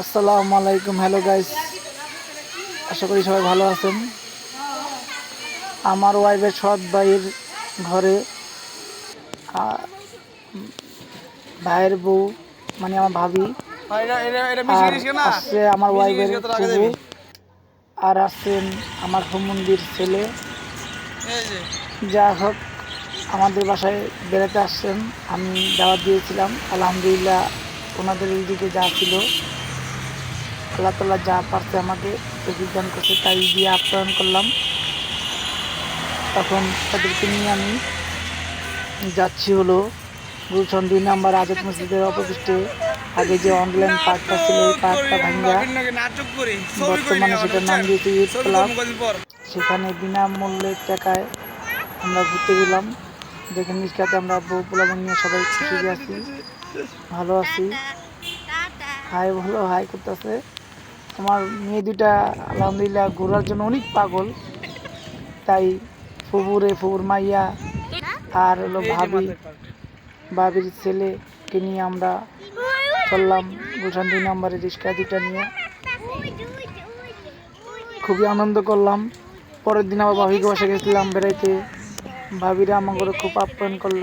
আসসালামু আলাইকুম hello guys আশা করি সবাই ভালো আছেন। আমার ওয়াইফের সৎ ভাইয়ের ঘরে ভাইয়ের বউ মানে আমার ভাবি আসছে আমার ওয়াইফের ফুফু আর আসছেন আমার হুমুন্দির ছেলে। যা। হোক আমাদের বাসায় বেড়াতে আসছেন। আমি দাওয়াত দিয়েছিলাম। আলহামদুলিল্লাহ ওনাদের দিকে যা ছিল। আল্লাহ তালা যা পারছে আমাকে বিজ্ঞান করছে তাই দিয়ে আপ্যায়ন করলাম। তখন তাদেরকে নিয়ে আমি যাচ্ছি হলো গুলশন দুই নাম্বার আজাদ মসজিদের অপকৃষ্টে আগে যে অনলাইন পার্কটা ছিল এই পার্কটা ভাঙ্গা। বর্তমানে সেটার নাম দিয়েছে ইউথ ক্লাব সেখানে বিনামূল্যে টাকায় আমরা ঘুরতে গেলাম। দেখেন নিষ্কাতে আমরা বউ পোলাবন নিয়ে সবাই খুশি আছি। ভালো আছি। হাই ভালো হাই করতেছে। আমার মেয়ে দুটা আলহামদুলিল্লাহ ঘোরার জন্য অনেক পাগল। তাই ফুবুরে ফুবুর মাইয়া আর হলো ভাবি ভাবির ছেলেকে নিয়ে আমরা চললাম গুলশান দুই নম্বরে রিক্সা দুটা নিয়ে। খুবই আনন্দ করলাম। পরের দিন আবার ভাবিকে বসে গেছিলাম বেড়াইতে। ভাবিরা আমাকে খুব আপ্যায়ন করল।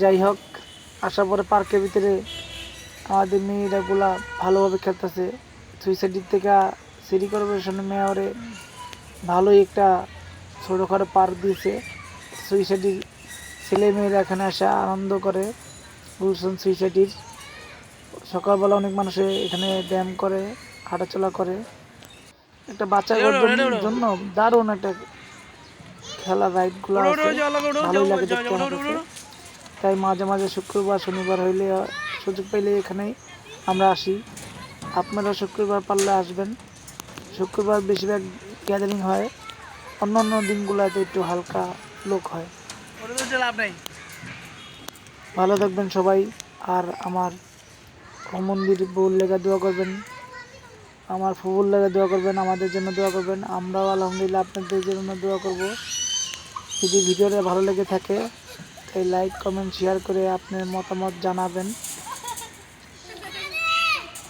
যাই হোক আসার পরে পার্কের ভিতরে আমাদের মেয়েরা গুলা ভালোভাবে খেলতেছে। সুইসাইডের থেকে সিটি কর্পোরেশনের মেয়রে ভালোই একটা ছোটোখাটো পার্ক দিয়েছে। সুইসাইডির ছেলে মেয়েরা এখানে আসে আনন্দ করে। গুলশন সুইসাইডির সকালবেলা অনেক মানুষ এখানে ব্যায়াম করে হাঁটাচলা করে। একটা বাচ্চাদের জন্য- জন্য দারুণ একটা খেলা রাইডগুলো আছে। ভালোই লাগে দেখতে তাই মাঝে মাঝে শুক্রবার শনিবার হইলে সুযোগ পাইলে এখানেই আমরা আসি। আপনারা শুক্রবার পারলে আসবেন। শুক্রবার বেশিরভাগ গ্যাদারিং হয়। অন্য অন্য দিনগুলোতে একটু হালকা লোক হয়। ভালো থাকবেন সবাই। আর আমার মন্দির বউর লেগা দোয়া করবেন। আমার ফুবুর লেগা দোয়া করবেন, আমাদের জন্য দোয়া করবেন। আমরাও আলহামদুলিল্লাহ আপনাদের জন্য দোয়া করব। যদি ভিডিওটা ভালো লেগে থাকে, তাই লাইক কমেন্ট শেয়ার করে আপনার মতামত জানাবেন।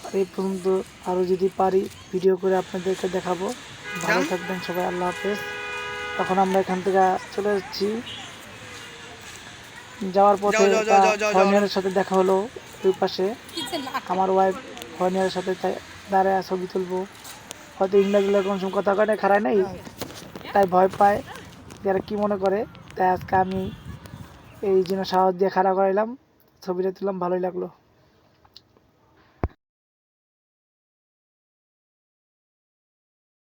আর এই পর্যন্ত আরও যদি পারি ভিডিও করে আপনাদেরকে দেখাবো। ভালো থাকবেন সবাই আল্লাহ হাফেজ। তখন আমরা এখান থেকে চলে যাচ্ছি। যাওয়ার পথে ফর্নিয়ারের সাথে দেখা হলো। ওই পাশে আমার ওয়াইফ ফর্নিয়ারের সাথে দাঁড়ায় ছবি তুলবো। হয়তো ইংরেজি লোক কোনো সময় কথা কানে খারায় নাই? তাই ভয় পায়। যারা কি মনে করে তাই আজকে আমি এই জন্য সাহস দিয়ে খাড়া করাইলাম। ছবিটা তুললাম ভালোই লাগল।